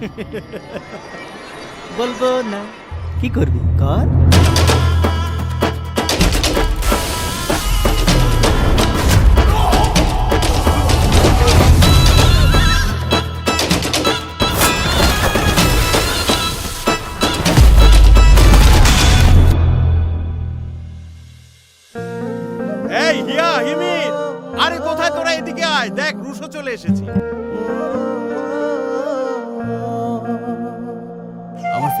বলব না। কি করবি? কর। আরে কোথায় তোরা এদিকে আয়? দেখ রুশো চলে এসেছি।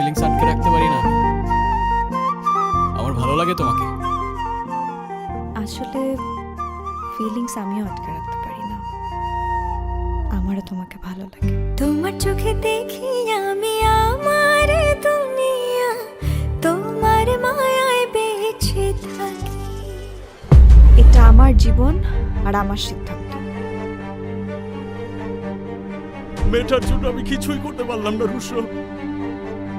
ফিলিংস আটকে রাখতে পারি না। আমার ভালো লাগে তোমাকে। আসলে ফিলিংস আমিও আটকে রাখতে পারি না। আমারও তোমাকে ভালো লাগে। তোমার চোখে দেখি আমি আমার দুনিয়া। তোমার মায়ায় বেঁচে থাকি। এটা আমার জীবন আর আমার সিদ্ধান্ত। মেয়েটার জন্য আমি কিছুই করতে পারলাম না রুশো।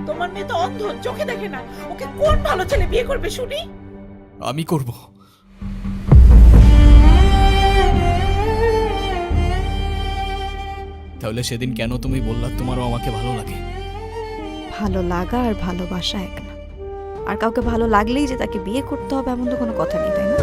তোমার মেয়ে তো অন্ধ চোখে দেখে না। ওকে কোন ভালো ছেলে বিয়ে করবে শুনি? আমি করব। তাহলে সেদিন কেন তুমি বললা তোমারও আমাকে ভালো লাগে? ভালো লাগা আর ভালোবাসা এক না। আর কাউকে ভালো লাগলেই যে তাকে বিয়ে করতে হবে এমন তো কোনো কথা নেই তাই না?